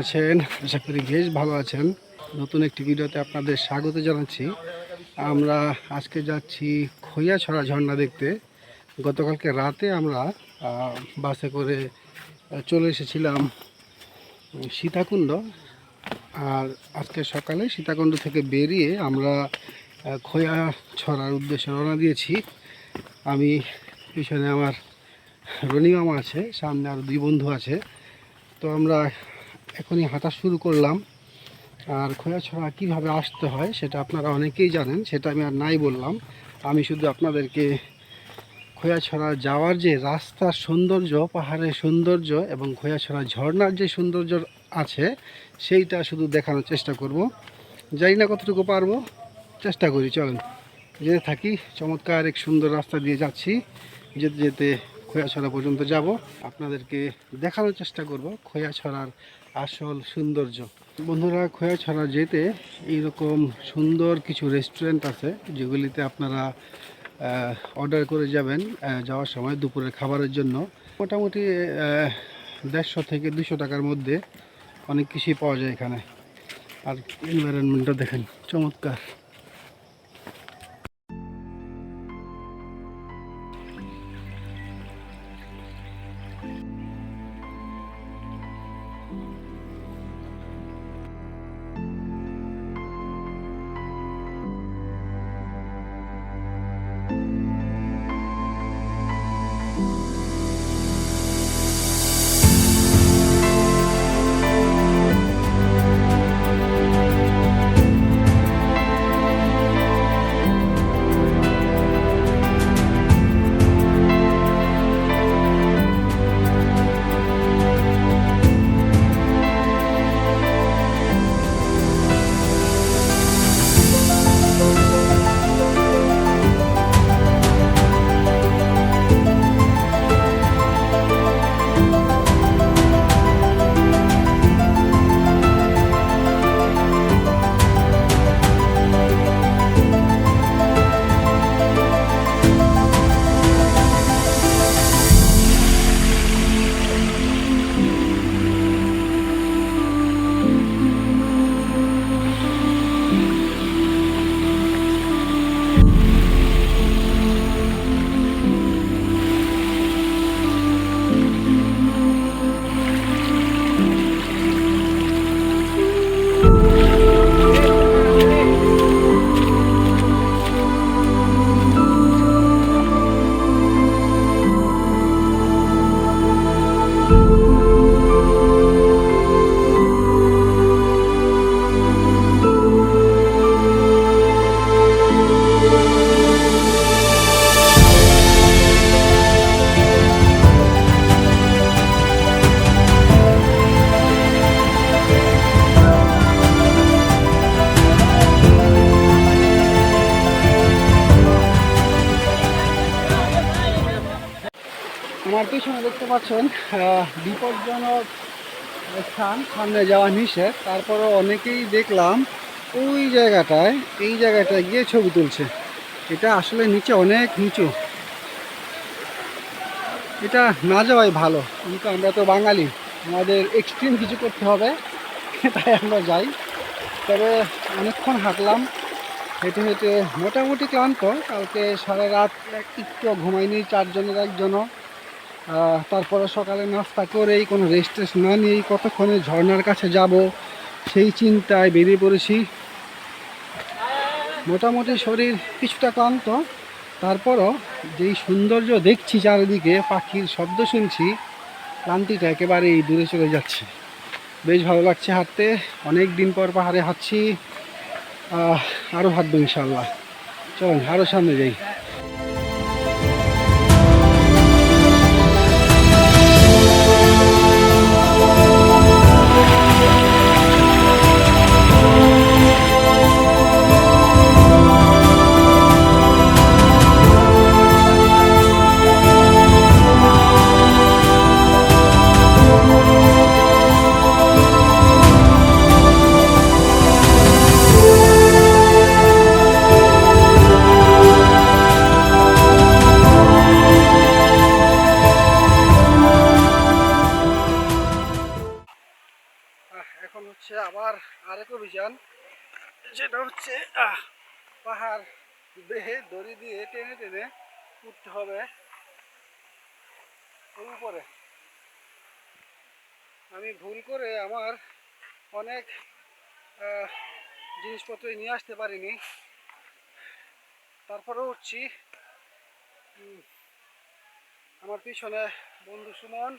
আছেন? আশা করি বেশ ভালো আছেন। নতুন একটি ভিডিওতে আপনাদের স্বাগত জানাচ্ছি। আমরা আজকে যাচ্ছি খৈয়াছড়া ঝর্ণা দেখতে। গতকালকে রাতে আমরা বাসে করে চলে এসেছিলাম সীতাকুণ্ড। আর আজকে সকালে সীতাকুণ্ড থেকে বেরিয়ে আমরা আহ, খৈয়াছড়ার উদ্দেশ্যে রওনা দিয়েছি। আমি পিছনে আমার রনি মামা আছে সামনে আর দুই বন্ধু আছে। তো আমরা এখনই হাঁটা শুরু করলাম। আর খোয়াছড়া কীভাবে আসতে হয় সেটা আপনারা অনেকেই জানেন, সেটা আমি আর নাই বললাম। আমি শুধু আপনাদেরকে খোয়াছড়া যাওয়ার যে রাস্তার সৌন্দর্য, পাহাড়ের সৌন্দর্য এবং খোয়াছড়া ঝর্নার যে সৌন্দর্য আছে, সেইটা শুধু দেখানোর চেষ্টা করব। জানি না কতটুকু পারব, চেষ্টা করি, চলেন। যেতে থাকি, চমৎকার এক সুন্দর রাস্তা দিয়ে যাচ্ছি। যেতে যেতে খোয়াছড়া পর্যন্ত যাব। আপনাদেরকে দেখানোর চেষ্টা করব খোয়াছড়ার আসল সৌন্দর্য। বন্ধুরা খোয়াছড়া যেতে এইরকম সুন্দর কিছু রেস্টুরেন্ট আছে, যেগুলিতে আপনারা অর্ডার করে যাবেন যাওয়ার সময় দুপুরের খাবারের জন্য। মোটামুটি দেড়শো থেকে দুশো টাকার মধ্যে অনেক কিছুই পাওয়া যায় এখানে। আর এনভায়রনমেন্টটা দেখেন, চমৎকার। পাচ্ছেন বিপজ্জনক স্থান, সামনে যাওয়া নিষেধ। তারপরে অনেকেই দেখলাম ওই জায়গাটায়, এই জায়গাটায় গিয়ে ছবি তুলছে। এটা আসলে নিচে অনেক নিচু। এটা না যাওয়াই ভালো। কিন্তু আমরা তো বাঙালি, আমাদের এক্সট্রিম কিছু করতে হবে তাই আমরা যাই। তবে অনেকক্ষণ হাঁটলাম, হেঁটে হেঁটে মোটামুটি ক্লান্ত। কালকে সারা রাত একটু ঘুমাইনি, চারজনের একজনও। তারপরে সকালে নাস্তা করেই কোনো রেস্ট টেস্ট না নিয়েই কতক্ষণে ঝর্নার কাছে যাব, সেই চিন্তায় বেরিয়ে পড়েছি। মোটামুটি শরীর কিছুটা ক্লান্ত, তারপরও যেই সৌন্দর্য দেখছি চারিদিকে, পাখির শব্দ শুনছি, ক্লান্তিটা একেবারেই দূরে চলে যাচ্ছে। বেশ ভালো লাগছে হাঁটতে অনেক দিন পর পাহাড়ে হাঁটছি আরও হাঁটবো ইনশাল্লাহ চলুন আরও সামনে যাই। আরেক অভিযান। যেটা হচ্ছে পাহাড় বেয়ে দড়ি দিয়ে টেনে টেনে উঠতে হবে উপরে। আমি ভুল করে আমার অনেক জিনিসপত্র নিয়ে আসতে পারিনি। তারপরে উঠছি। আমার পিছনে বন্ধু সুমন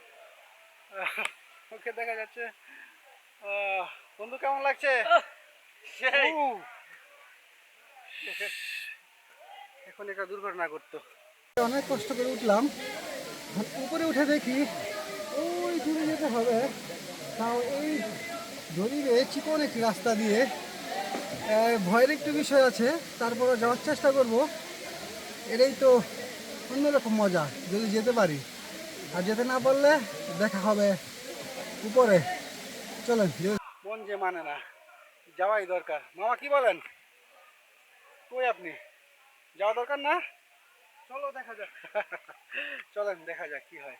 ওকে দেখা যাচ্ছে। আহ, বন্ধু কেমন লাগছে? এখন একটা দুর্ঘটনা করতো অনেক কষ্ট করে উঠলাম। উপরে উঠে দেখি ওই দূরে যেতে হবে। তাও এই দড়িরে চিকন একটি রাস্তা দিয়ে। আহ, ভয়ের একটু বিষয় আছে তারপরে যাওয়ার চেষ্টা করব। এটাই তো অন্যরকম মজা যদি যেতে পারি। আর যেতে না পারলে দেখা হবে উপরে। চলেন মন যে মানে না, যাওয়াই দরকার। মামা, কি বলেন? কই আপনি? যাওয়া দরকার না? চলো, দেখা যাক। চলেন, দেখা যাক কি হয়।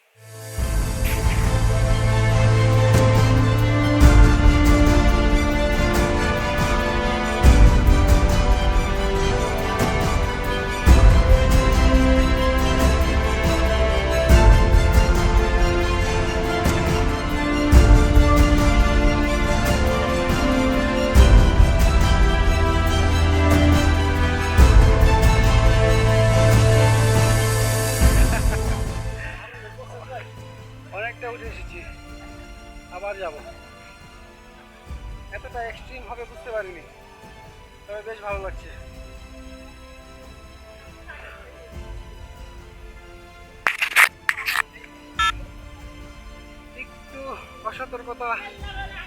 অসতর্কতা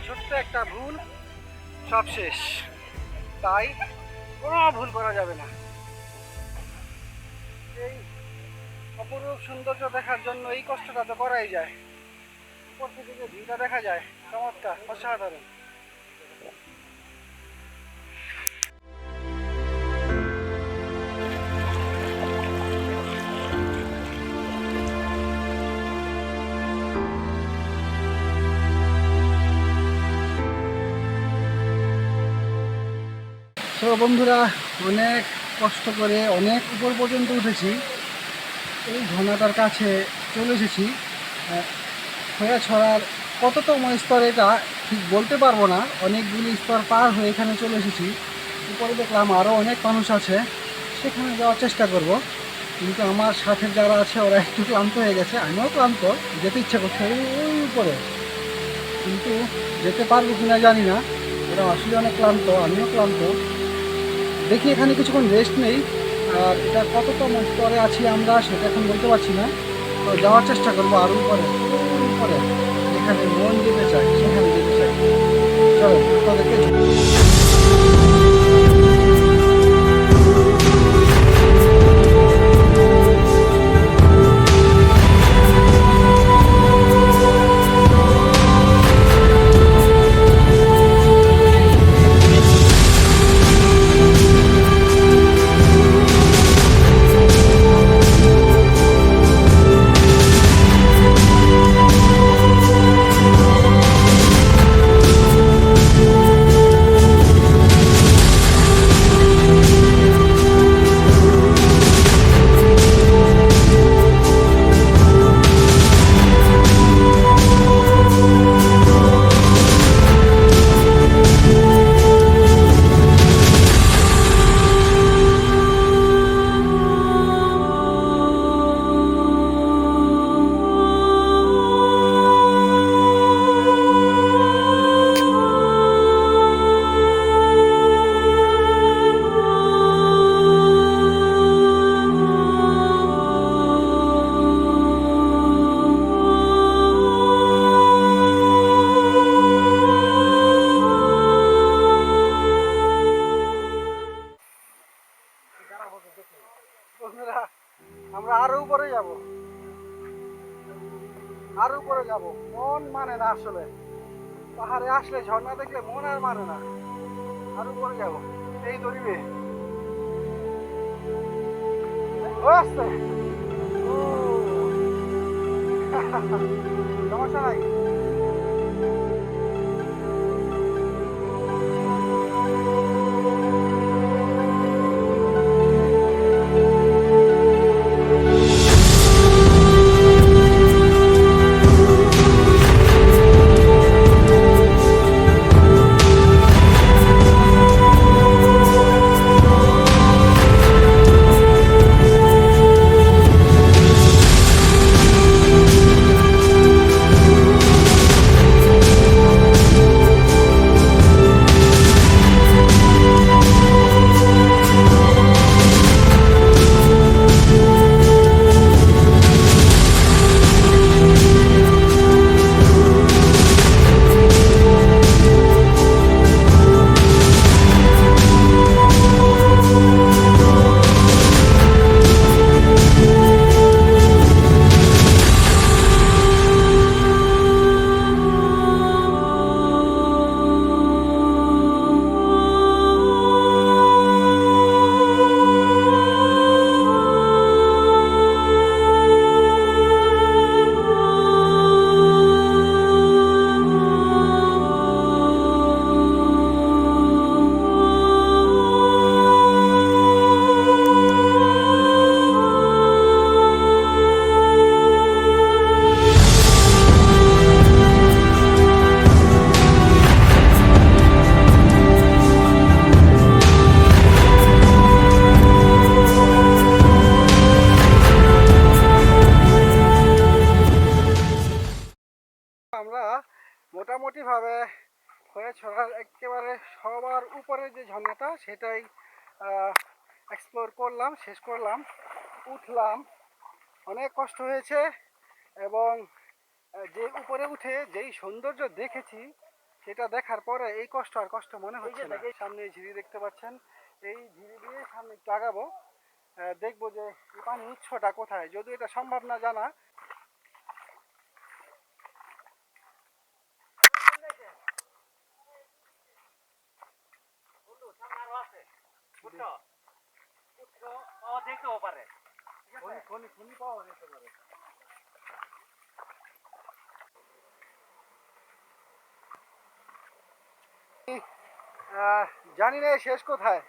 ছোট্ট একটা ভুল, সব শেষ। তাই কোনো ভুল করা যাবে না। এই অপরূপ সৌন্দর্য দেখার জন্য এই কষ্টটা তো করাই যায়। উপর থেকে যে ভিউটা দেখা যায়। চমৎকার, অসাধারণ। তো বন্ধুরা, অনেক কষ্ট করে অনেক উপর পর্যন্ত উঠেছি। এই ঝর্ণাটার কাছে চলে এসেছি। খোয়া ছড়ার কততম স্তর এটা ঠিক বলতে পারব না। অনেকগুলি স্তর পার হয়ে এখানে চলে এসেছি। উপরে দেখলাম আরও অনেক মানুষ আছে। সেখানে যাওয়ার চেষ্টা করব। কিন্তু আমার সাথে যারা আছে, ওরা একটু ক্লান্ত হয়ে গেছে। আমিও ক্লান্ত, যেতে ইচ্ছে করছে ওই উপরে। কিন্তু যেতে পারব কিনা জানি না। ওরা আসলে অনেক ক্লান্ত, আমিও ক্লান্ত। দেখি এখানে কিছুক্ষণ রেস্ট নেই। আর এটা কতটা পরে আছি আমরা সেটা এখন বলতে পারছি না। তো যাওয়ার চেষ্টা করব আরও উপরে পরে যেখানে মন যেতে চাই সেখানে যেতে চাই। চলো, আপনাদেরকে ও আসতে ও। সমস্যা নাই ঝর্ণাটা সেটাই এক্সপ্লোর করলাম শেষ করলাম উঠলাম। অনেক কষ্ট হয়েছে এবং যে উপরে উঠে যেই সৌন্দর্য দেখেছি সেটা দেখার পরে এই কষ্ট আর কষ্ট মনে হচ্ছে না। সামনে ঝিরি দেখতে পাচ্ছেন এই ঝিরি দিয়ে সামনে একটু আগাবো দেখব যে পানির উৎসটা কোথায়। যদিও এটা সম্ভব না জানা জানি না শেষ কোথায়।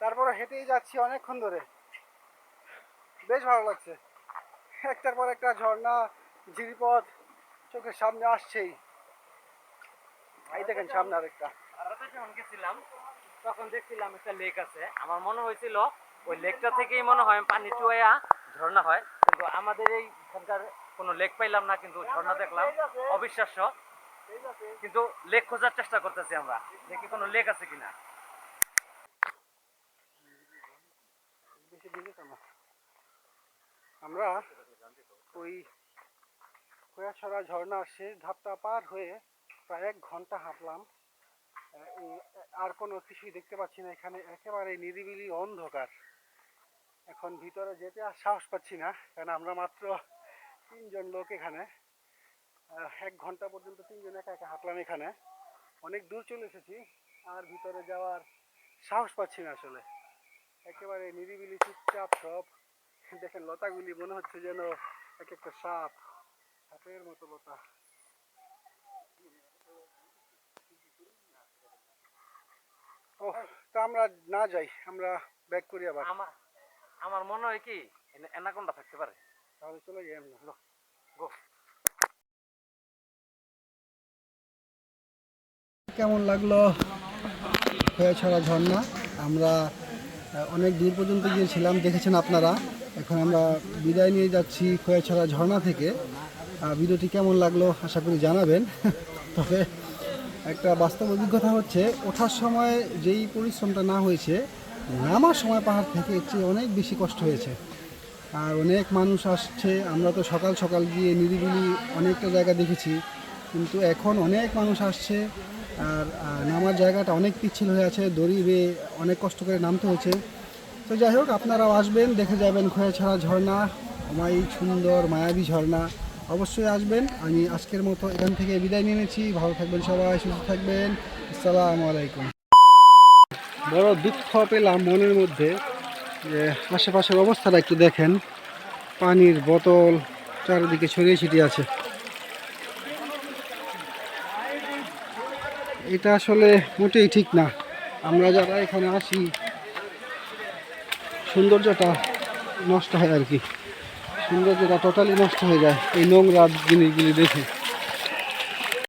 তারপরে হেঁটেই যাচ্ছি অনেকক্ষণ ধরে। বেশ ভালো লাগছে। একটার পর একটা ঝর্ণা, ঝিরিপথ চোখের সামনে আসছেই। এই দেখেন সামনে আরেকটা। তখন দেখছিলাম একটা লেক আছে। আমার মনে হয়েছিল ওই লেকটা থেকেই মনে হয় পানি চুয়া ঝর্ণা হয়। কিন্তু আমাদের এই এখানকার কোনো লেক পাইলাম না, কিন্তু ঝর্ণা দেখলাম। অবিশ্বাস্য। কিন্তু লেক খোঁজার চেষ্টা করতেছি আমরা, দেখি কোনো লেক আছে কিনা। আমরা ওই খোয়াছড়া শেষ ধাপটা পার হয়ে প্রায় এক ঘণ্টা হাঁটলাম। আর কোনো কিছুই দেখতে পাচ্ছি না। এখানে একেবারে নিরিবিলি অন্ধকার। এখন ভিতরে যেতে আর সাহস পাচ্ছি না, কারণ আমরা মাত্র তিনজন লোক এখানে। এক ঘণ্টা পর্যন্ত তিনজন একা একা হাঁটলাম এখানে। অনেক দূর চলে এসেছি, আর ভিতরে যাওয়ার সাহস পাচ্ছি না আসলে। একেবারে নিরিবিলি চুপচাপ সব। দেখেন লতাগুলি, মনে হচ্ছে যেন এক একটা সাপ, সাপের মতো লতা ও তা আমরা না যাই আমরা ব্যাক করি আবার। আমার আমার মনে হয় কি এনাকোনটা থাকতে পারে। তাহলে চলে যাই আমরা। গো। কেমন লাগল? হয়ে ছড়া ঝর্ণা। আমরা অনেক দূর পর্যন্ত গিয়েছিলাম দেখেছেন আপনারা। এখন আমরা বিদায় নিয়ে যাচ্ছি খোয়াছড়া ঝর্ণা থেকে। ভিডিওটি কেমন লাগল আশা করি জানাবেন। তবে একটা বাস্তব অভিজ্ঞতা হচ্ছে, ওঠার সময় যেই পরিশ্রমটা না হয়েছে, নামার সময় পাহাড় থেকে চেয়ে অনেক বেশি কষ্ট হয়েছে। আর অনেক মানুষ আসছে, আমরা তো সকাল সকাল গিয়ে নিরিবিলি অনেকটা জায়গা দেখেছি, কিন্তু এখন অনেক মানুষ আসছে, আর নামার জায়গাটা অনেক পিচ্ছিল হয়ে আছে, দড়ি বেয়ে অনেক কষ্ট করে নামতে হয়েছে। তো যাই হোক, আপনারাও আসবেন, দেখে যাবেন খোয়াছাড়া ঝর্ণা, অমায়িক সুন্দর, মায়াবী ঝর্ণা। অবশ্যই আসবেন। আমি আজকের মতো এখান থেকে বিদায় নিয়ে নিয়েছি ভালো থাকবেন সবাই, সুস্থ থাকবেন। আসসালামু আলাইকুম। বড় দুঃখ পেলাম মনের মধ্যে যে আশেপাশের অবস্থাটা একটু দেখেন। পানির বোতল, চারিদিকে ছড়িয়ে ছিটিয়ে আছে। এটা আসলে মোটেই ঠিক না। আমরা যারা এখানে আসি, সৌন্দর্যটা নষ্ট হয় আর কি। সৌন্দর্যটা টোটালি নষ্ট হয়ে যায় এই নোংরা জিনিসগুলি দেখে।